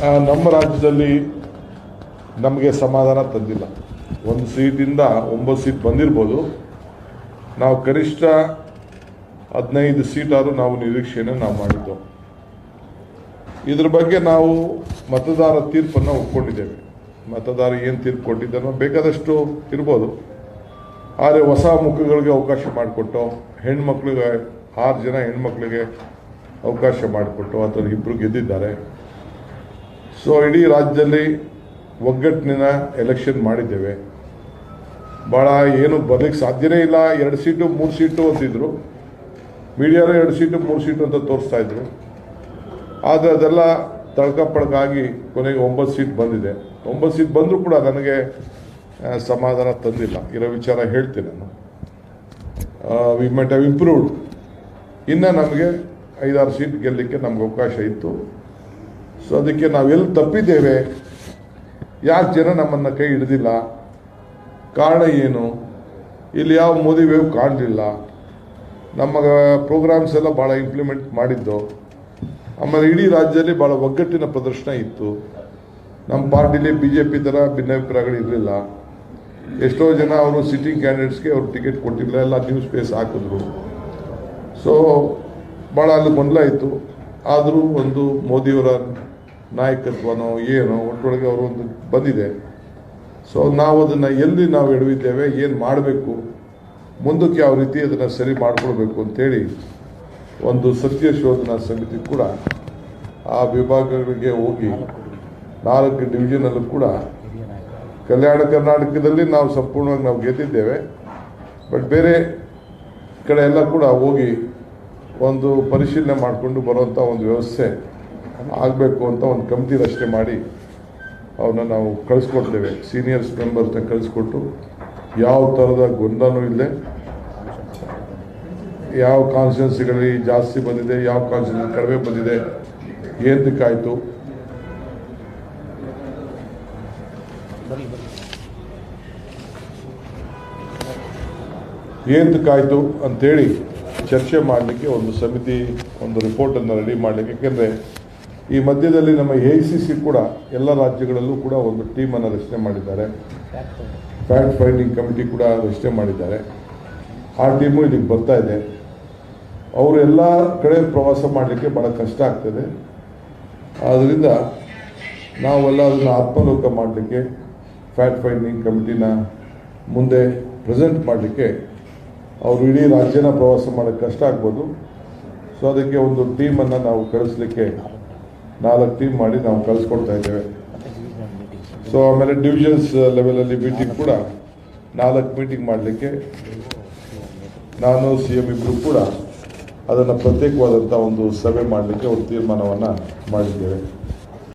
ನಮ್ಮ ರಾಜ್ಯದಲ್ಲಿ ನಮಗೆ ಸಮಾಧಾನ ತಂದಿಲ್ಲ. ಒಂದು ಸೀಟಿಂದ ಒಂಬತ್ತು ಸೀಟ್ ಬಂದಿರ್ಬೋದು. ನಾವು ಕನಿಷ್ಠ ಹದಿನೈದು ಸೀಟಾದರೂ ನಾವು ನಿರೀಕ್ಷೆಯನ್ನು ನಾವು ಮಾಡಿದ್ದು. ಇದ್ರ ಬಗ್ಗೆ ನಾವು ಮತದಾರ ತೀರ್ಪನ್ನು ಒಪ್ಕೊಂಡಿದ್ದೇವೆ. ಮತದಾರ ಏನು ತೀರ್ಪು ಕೊಟ್ಟಿದ್ದಾನೋ ಬೇಕಾದಷ್ಟು ಇರ್ಬೋದು. ಆದರೆ ಹೊಸ ಮುಖಗಳಿಗೆ ಅವಕಾಶ ಮಾಡಿಕೊಟ್ಟು, ಹೆಣ್ಮಕ್ಳಿಗೆ, ಆರು ಜನ ಹೆಣ್ಮಕ್ಳಿಗೆ ಅವಕಾಶ ಮಾಡಿಕೊಟ್ಟು, ಅಥವಾ ಇಬ್ಬರು ಗೆದ್ದಿದ್ದಾರೆ. ಸೊ ಇಡೀ ರಾಜ್ಯದಲ್ಲಿ ಒಗ್ಗಟ್ಟಿನ ಎಲೆಕ್ಷನ್ ಮಾಡಿದ್ದೇವೆ. ಭಾಳ ಏನು ಬರಲಿಕ್ಕೆ ಸಾಧ್ಯನೇ ಇಲ್ಲ. ಎರಡು ಸೀಟು, ಮೂರು ಸೀಟು ಅಂತಿದ್ರು. ಮೀಡಿಯಾರು ಎರಡು ಸೀಟು, ಮೂರು ಸೀಟು ಅಂತ ತೋರಿಸ್ತಾ ಇದ್ರು. ಆದರೆ ಅದೆಲ್ಲ ತಳ್ಕಪಡ್ಕಾಗಿ ಕೊನೆಗೆ ಒಂಬತ್ತು ಸೀಟ್ ಬಂದಿದೆ. ಒಂಬತ್ತು ಸೀಟ್ ಬಂದರೂ ಕೂಡ ನನಗೆ ಸಮಾಧಾನ ತಂದಿಲ್ಲ. ಇರೋ ವಿಚಾರ ಹೇಳ್ತೀನಿ ನಾನು. ವಿ ಮೆಟ್ ಹ್ಯಾವ್ ಇಂಪ್ರೂವ್ಡ್ ಇನ್ನು ನಮಗೆ ಐದಾರು ಸೀಟ್ ಗೆಲ್ಲಲಿಕ್ಕೆ ನಮ್ಗೆ ಅವಕಾಶ ಇತ್ತು. ಸೊ ಅದಕ್ಕೆ ನಾವೆಲ್ಲಿ ತಪ್ಪಿದ್ದೇವೆ. ಯಾಕೆ ಜನ ನಮ್ಮನ್ನು ಕೈ ಹಿಡಿದಿಲ್ಲ? ಕಾರಣ ಏನು? ಇಲ್ಲಿ ಯಾವ ಮೋದಿ ವೇವ್ ಕಾಣಲಿಲ್ಲ. ನಮ್ಮ ಪ್ರೋಗ್ರಾಮ್ಸ್ ಎಲ್ಲ ಭಾಳ ಇಂಪ್ಲಿಮೆಂಟ್ ಮಾಡಿದ್ದು. ಆಮೇಲೆ ಇಡೀ ರಾಜ್ಯದಲ್ಲಿ ಭಾಳ ಒಗ್ಗಟ್ಟಿನ ಪ್ರದರ್ಶನ ಇತ್ತು. ನಮ್ಮ ಪಾರ್ಟಿಲಿ ಬಿ ಜೆ ಪಿ ಥರ ಭಿನ್ನಾಭಿಪ್ರಾಯಗಳು ಇರಲಿಲ್ಲ. ಎಷ್ಟೋ ಜನ ಅವರು ಸಿಟ್ಟಿಂಗ್ ಕ್ಯಾಂಡಿಡೇಟ್ಸ್ಗೆ ಅವರು ಟಿಕೆಟ್ ಕೊಟ್ಟಿಲ್ಲ. ಎಲ್ಲ ನ್ಯೂಸ್ ಪೇಸ್ ಹಾಕಿದ್ರು. ಸೊ ಭಾಳ ಅಲ್ಲಿ ಗೊಂದಲ ಇತ್ತು. ಆದರೂ ಒಂದು ಮೋದಿಯವರ ನಾಯಕತ್ವನೋ ಏನೋ ಒಟ್ಟೊಳಗೆ ಅವರು ಒಂದು ಬಂದಿದೆ. ಸೊ ನಾವು ಅದನ್ನು ಎಲ್ಲಿ ನಾವು ಎಡವಿದ್ದೇವೆ, ಏನು ಮಾಡಬೇಕು, ಮುಂದಕ್ಕೆ ಯಾವ ರೀತಿ ಅದನ್ನು ಸರಿ ಮಾಡಿಕೊಳ್ಬೇಕು ಅಂತೇಳಿ ಒಂದು ಸತ್ಯ ಶೋಧನಾ ಸಮಿತಿ ಕೂಡ ಆ ವಿಭಾಗಗಳಿಗೆ ಹೋಗಿ ನಾಲ್ಕು ಡಿವಿಷನಲ್ಲೂ ಕೂಡ ಕಲ್ಯಾಣ ಕರ್ನಾಟಕದಲ್ಲಿ ನಾವು ಸಂಪೂರ್ಣವಾಗಿ ನಾವು ಗೆದ್ದಿದ್ದೇವೆ. ಬಟ್ ಬೇರೆ ಕಡೆ ಎಲ್ಲ ಕೂಡ ಹೋಗಿ ಒಂದು ಪರಿಶೀಲನೆ ಮಾಡಿಕೊಂಡು ಬರುವಂಥ ಒಂದು ವ್ಯವಸ್ಥೆ ಆಗಬೇಕು ಅಂತ ಒಂದು ಕಮಿಟಿ ರಚನೆ ಮಾಡಿ ಅವನ್ನ ನಾವು ಕಳಿಸ್ಕೊಡ್ತೇವೆ. ಸೀನಿಯರ್ಸ್ ಮೆಂಬರ್ಸ್ನ ಕಳಿಸ್ಕೊಟ್ಟು ಯಾವ ಥರದ ಗೊಂದಲೂ ಇಲ್ಲದೆ ಯಾವ ಕಾನ್ಸ್ಟಿಟ್ಯೂನ್ಸಿಗಳಲ್ಲಿ ಜಾಸ್ತಿ ಬಂದಿದೆ, ಯಾವ ಕಾನ್ಸ್ಟಿಟ್ಯೂನ್ಸಿ ಕಡಿಮೆ ಬಂದಿದೆ ಏನಕ್ಕಾಯಿತು ಏನಕ್ಕಾಯಿತು ಅಂತೇಳಿ ಚರ್ಚೆ ಮಾಡಲಿಕ್ಕೆ ಒಂದು ಸಮಿತಿ, ಒಂದು ರಿಪೋರ್ಟನ್ನು ರೆಡಿ ಮಾಡಲಿಕ್ಕೆ. ಯಾಕೆಂದರೆ ಈ ಮಧ್ಯದಲ್ಲಿ ನಮ್ಮ ಎ ಸಿ ಸಿ ಕೂಡ ಎಲ್ಲ ರಾಜ್ಯಗಳಲ್ಲೂ ಕೂಡ ಒಂದು ಟೀಮನ್ನು ರಚನೆ ಮಾಡಿದ್ದಾರೆ. ಫ್ಯಾಕ್ಟ್ ಫೈಂಡಿಂಗ್ ಕಮಿಟಿ ಕೂಡ ರಚನೆ ಮಾಡಿದ್ದಾರೆ. ಆ ಟೀಮು ಇಲ್ಲಿಗೆ ಬರ್ತಾ ಇದೆ. ಅವರು ಎಲ್ಲ ಕಡೆ ಪ್ರವಾಸ ಮಾಡಲಿಕ್ಕೆ ಭಾಳ ಕಷ್ಟ ಆಗ್ತದೆ. ಆದ್ದರಿಂದ ನಾವೆಲ್ಲ ಅದನ್ನು ಆತ್ಮಲೋಕ ಮಾಡಲಿಕ್ಕೆ ಫ್ಯಾಕ್ಟ್ ಫೈಂಡಿಂಗ್ ಕಮಿಟಿನ ಮುಂದೆ ಪ್ರೆಸೆಂಟ್ ಮಾಡಲಿಕ್ಕೆ ಅವರು ಇಡೀ ರಾಜ್ಯನ ಪ್ರವಾಸ ಮಾಡೋಕ್ಕೆ ಕಷ್ಟ ಆಗ್ಬೋದು. ಸೊ ಅದಕ್ಕೆ ಒಂದು ಟೀಮನ್ನು ನಾವು ಕಳಿಸ್ಲಿಕ್ಕೆ ನಾಲ್ಕು ಟೀಮ್ ಮಾಡಿ ನಾವು ಕಳಿಸ್ಕೊಡ್ತಾ ಇದ್ದೇವೆ. ಸೊ ಆಮೇಲೆ ಡಿವಿಷನ್ಸ್ ಲೆವೆಲಲ್ಲಿ ಮೀಟಿಂಗ್ ಕೂಡ ನಾಲ್ಕು ಮೀಟಿಂಗ್ ಮಾಡಲಿಕ್ಕೆ ನಾನು ಸಿ ಎಂ ಇಬ್ಬರು ಕೂಡ ಅದನ್ನು ಪ್ರತ್ಯೇಕವಾದಂಥ ಒಂದು ಸಭೆ ಮಾಡಲಿಕ್ಕೆ ಒಂದು ತೀರ್ಮಾನವನ್ನು ಮಾಡಿದ್ದೇವೆ.